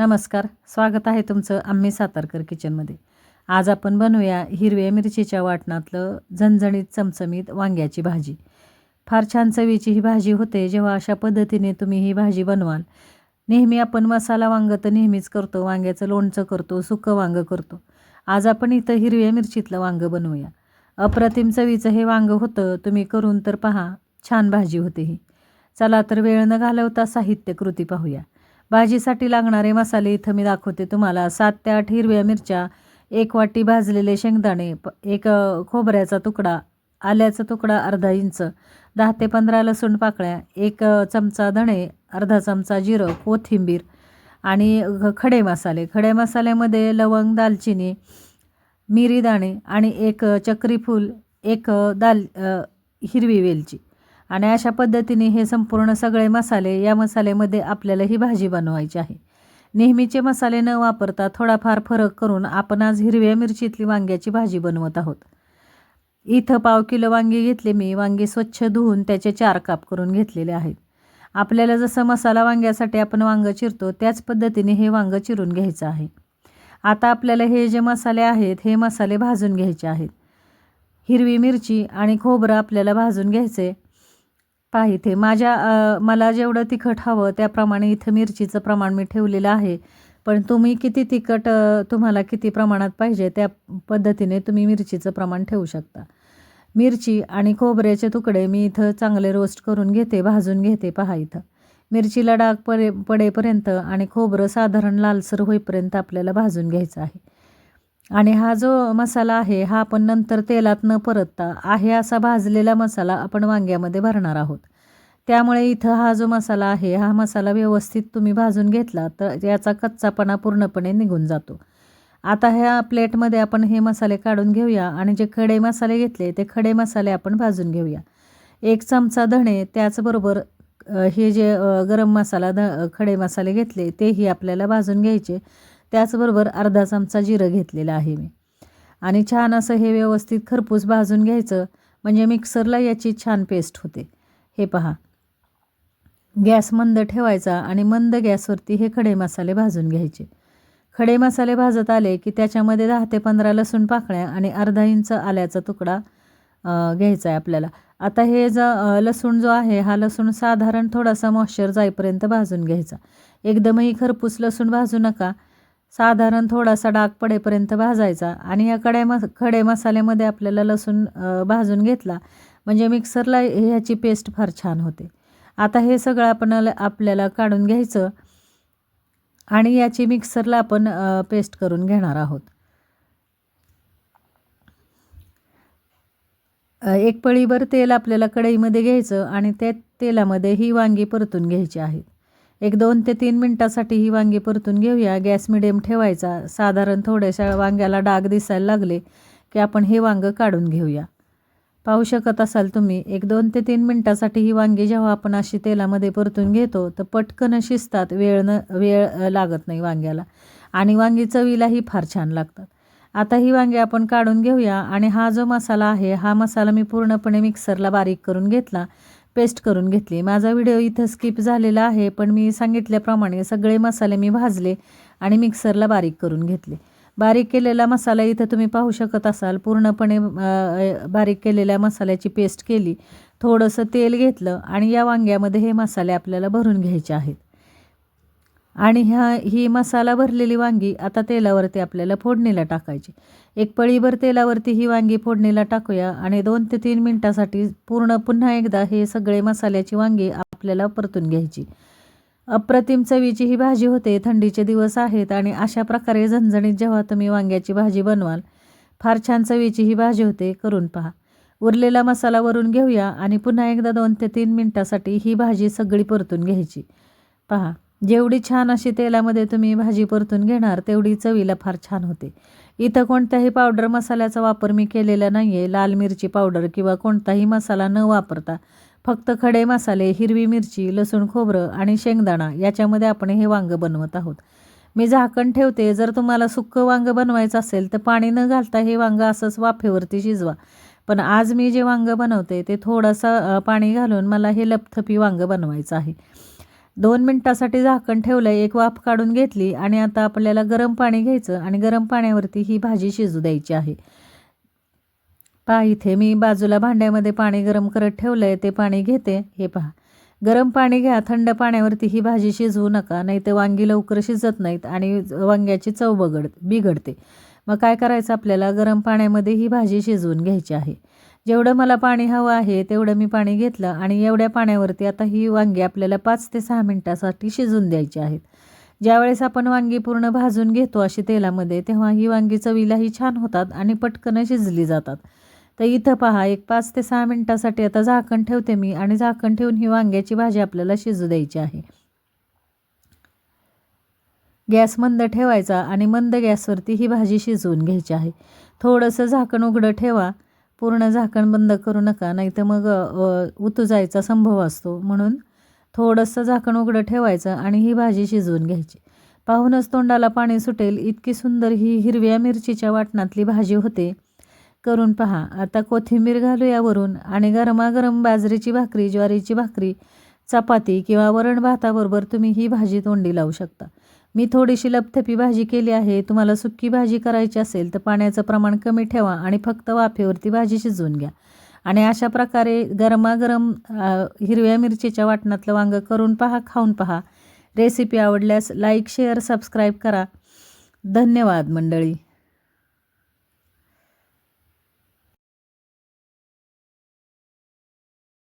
नमस्कार स्वागत आहे तुमचं आम्ही सातारकर किचनमध्ये. आज आपण बनवूया हिरव्या मिरचीच्या वाटणातलं झणझणीत चमचमीत वांग्याची भाजी. फार छान चवीची ही भाजी होते जेव्हा अशा पद्धतीने तुम्ही ही भाजी बनवाल. नेहमी आपण मसाला वांगं तर नेहमीच करतो वांग्याचं लोणचं करतो सुकं वांगं करतो. आज आपण इथं हिरव्या मिरचीतलं वांगं बनवूया. अप्रतिम चवीचं हे वांगं होतं तुम्ही करून तर पहा छान भाजी होते ही. चला तर वेळ न घालवता साहित्य कृती पाहूया. भाजीसाठी लागणारे मसाले इथं मी दाखवते तुम्हाला. सात ते आठ हिरव्या मिरच्या एक वाटी भाजलेले शेंगदाणे प एक खोबऱ्याचा तुकडा आल्याचा तुकडा अर्धा इंच दहा ते पंधरा लसूण पाकळ्या एक चमचा धणे अर्धा चमचा जिरं कोथिंबीर आणि खडे मसाले. खडे मसाल्यामध्ये लवंग दालचिनी मिरी दाणे आणि एक चक्रीफूल एक दाल हिरवी वेलची. आणि अशा पद्धतीने हे संपूर्ण सगळे मसाले या मसाल्यामध्ये आपल्याला ही भाजी बनवायची आहे. नेहमीचे मसाले न वापरता थोडाफार फरक करून आपण आज हिरव्या मिरचीतली वांग्याची भाजी बनवत आहोत. इथं पाव किलो वांगी घेतले मी. वांगी स्वच्छ धुवून त्याचे चार काप करून घेतलेले आहेत. आपल्याला जसं मसाला वांग्यासाठी आपण वांगं चिरतो त्याच पद्धतीने हे वांगं चिरून घ्यायचं आहे. आता आपल्याला हे जे मसाले आहेत हे मसाले भाजून घ्यायचे आहेत. हिरवी मिरची आणि खोबरं आपल्याला भाजून घ्यायचे. पहा इथे. माझ्या मला जेवढं तिखट हवं त्याप्रमाणे इथं मिरचीचं प्रमाण मी ठेवलेलं आहे. पण तुम्ही किती तिखट तुम्हाला किती प्रमाणात पाहिजे त्या पद्धतीने तुम्ही मिरचीचं प्रमाण ठेवू शकता. मिरची आणि खोबऱ्याचे तुकडे मी इथं चांगले रोस्ट करून घेते भाजून घेते. पहा इथं. मिरचीला डाग पडे पडेपर्यंत आणि खोबरं साधारण लालसर होईपर्यंत आपल्याला भाजून घ्यायचं आहे. आणि हा जो मसाला आहे हा आपण नंतर तेलात न परतता आहे असा भाजलेला मसाला आपण वांग्यामध्ये भरणार आहोत. त्यामुळे इथं हा जो मसाला आहे हा मसाला व्यवस्थित तुम्ही भाजून घेतला तर याचा कच्चापणा पूर्णपणे निघून जातो. आता ह्या प्लेटमध्ये आपण हे मसाले काढून घेऊया आणि जे खडे मसाले घेतले ते खडे मसाले आपण भाजून घेऊया. एक चमचा धणे त्याचबरोबर हे जे गरम मसाला ध खडे मसाले घेतले तेही आपल्याला भाजून घ्यायचे. त्याचबरोबर अर्धा चमचा जिरं घेतलेलं आहे मी. आणि छान असं हे व्यवस्थित खरपूस भाजून घ्यायचं. म्हणजे मिक्सरला याची छान पेस्ट होते. हे पहा. गॅस मंद ठेवायचा आणि मंद गॅसवरती हे खडे मसाले भाजून घ्यायचे. खडे मसाले भाजत आले की त्याच्यामध्ये दहा ते पंधरा लसूण पाकळ्या आणि अर्धा इंच आल्याचा तुकडा घ्यायचा आहे आपल्याला. आता हे ज लसूण जो आहे हा लसूण साधारण थोडासा मॉइश्चर जाईपर्यंत भाजून घ्यायचा. एकदमही खरपूस लसूण भाजू नका. साधारण थोडासा डाग पडेपर्यंत भाजायचा आणि या कडे मस खडे मसाल्यामध्ये आपल्याला लसूण भाजून घेतला. म्हणजे मिक्सरला ह्याची पेस्ट फार छान होते. आता हे सगळं आपण आपल्याला काढून घ्यायचं आणि याची मिक्सरला आपण पेस्ट करून घेणार आहोत. एक पळीभर तेल आपल्याला कढईमध्ये घ्यायचं आणि त्या तेलामध्ये ही वांगी परतून घ्यायची आहेत एक दोन ते तीन मिनटासाठी ही वांगी परतून घेऊया. गॅस मिडियम ठेवायचा. साधारण थोड्याशा वांग्याला डाग दिसायला लागले की आपण हे वांगं काढून घेऊया. पाहू शकत असाल तुम्ही एक दोन ते तीन मिनटासाठी ही वांगी जेव्हा आपण अशी तेलामध्ये परतून घेतो तर पटकन शिजतात. वेळ न वेळ लागत नाही वांग्याला. आणि वांगी चवीलाही फार छान लागतात. आता ही वांगी आपण काढून घेऊया. आणि हा जो मसाला आहे हा मसाला मी पूर्णपणे मिक्सरला बारीक करून घेतला. पेस्ट करून घेतली. माझा व्हिडिओ इथं स्किप झालेला आहे पण मी सांगितल्याप्रमाणे सगळे मसाले मी भाजले आणि मिक्सरला बारीक करून घेतले. बारीक केलेला मसाला इथं तुम्ही पाहू शकत असाल. पूर्णपणे बारीक केलेल्या मसाल्याची पेस्ट केली. थोडंसं तेल घेतलं आणि या वांग्यामध्ये हे मसाले आपल्याला भरून घ्यायचे आहेत. आणि ह्या ही मसाला भरलेली वांगी आता तेलावरती आपल्याला फोडणीला टाकायची. एक पळीभर तेलावरती ही वांगी फोडणीला टाकूया आणि दोन ते तीन मिनटासाठी पूर्ण पुन्हा एकदा हे सगळे मसाल्याची वांगी आपल्याला परतून घ्यायची. अप्रतिम चवीची ही भाजी होते थंडीचे दिवस आहेत आणि अशा प्रकारे झणझणीत जेव्हा तुम्ही वांग्याची भाजी बनवाल फार छान चवीची ही भाजी होते करून पहा. उरलेला मसाला वरून घेऊया आणि पुन्हा एकदा दोन ते तीन मिनटासाठी ही भाजी सगळी परतून घ्यायची. पहा. जेवढी छान अशी तेलामध्ये तुम्ही भाजी परतून घेणार तेवढी चवीला फार छान होते. इथं कोणत्याही पावडर मसाल्याचा वापर मी केलेला नाही आहे लाल मिरची पावडर किंवा कोणताही मसाला न वापरता. फक्त खडे मसाले हिरवी मिरची लसूण खोबरं आणि शेंगदाणा याच्यामध्ये आपण हे वांगं बनवत आहोत. मी झाकण ठेवते. जर तुम्हाला सुक्कं वांगं बनवायचं असेल तर पाणी न घालता हे वांगं असंच वाफेवरती शिजवा. पण आज मी जे वांगं बनवते ते थोडंसं पाणी घालून मला हे लपथपी वांगं बनवायचं आहे. दोन मिनटासाठी झाकण ठेवलं एक वाफ काढून घेतली आणि आता आपल्याला गरम पाणी घ्यायचं आणि गरम पाण्यावरती ही भाजी शिजू द्यायची आहे. पहा इथे मी बाजूला भांड्यामध्ये पाणी गरम करत ठेवलं आहे ते पाणी घेते. हे पहा. गरम पाणी घ्या थंड पाण्यावरती ही भाजी शिजवू नका नाही तर वांगी लवकर शिजत नाहीत आणि वांग्याची चव बगड बिघडते. मग काय करायचं? आपल्याला गरम पाण्यामध्ये ही भाजी शिजवून घ्यायची आहे. जेवढं मला पाणी हवं आहे तेवढं मी पाणी घेतलं आणि एवढ्या पाण्यावरती आता ही वांगी आपल्याला पाच ते सहा मिनटासाठी शिजून द्यायची आहेत. ज्यावेळेस आपण वांगी पूर्ण भाजून घेतो अशी तेलामध्ये तेव्हा ही वांगी चवीलाही छान होतात आणि पटकन शिजली जातात. तर इथं पहा एक पाच ते सहा मिनटासाठी आता झाकण ठेवते मी आणि झाकण ठेवून ही वांग्याची भाजी आपल्याला शिजू द्यायची आहे. गॅस मंद ठेवायचा आणि मंद गॅसवरती ही भाजी शिजवून घ्यायची आहे. थोडंसं झाकण उघडं ठेवा. पूर्ण झाकण बंद करू नका नाही तर मग अ, उतू जायचा संभव असतो. म्हणून थोडंसं झाकण उघडं ठेवायचं आणि ही भाजी शिजवून घ्यायची. पाहूनच तोंडाला पाणी सुटेल. इतकी सुंदर ही हिरव्या मिरचीच्या वाटणातली भाजी होते. करून पहा. आता कोथिंबीर घालूया वरून आणि गरमागरम बाजरीची भाकरी ज्वारीची भाकरी चपाती किंवा वरण भाताबरोबर तुम्ही ही भाजी तोंडी लावू शकता. मी थोडीशी लपथपी भाजी केली आहे. तुम्हाला सुक्की भाजी करायची असेल तर पाण्याचं प्रमाण कमी ठेवा आणि फक्त वाफेवरती भाजी शिजवून घ्या. आणि अशा प्रकारे गरमागरम हिरव्या मिरचीच्या वाटणातलं वांगं करून पहा खाऊन पहा. रेसिपी आवडल्यास लाईक शेअर सबस्क्राईब करा. धन्यवाद मंडळी.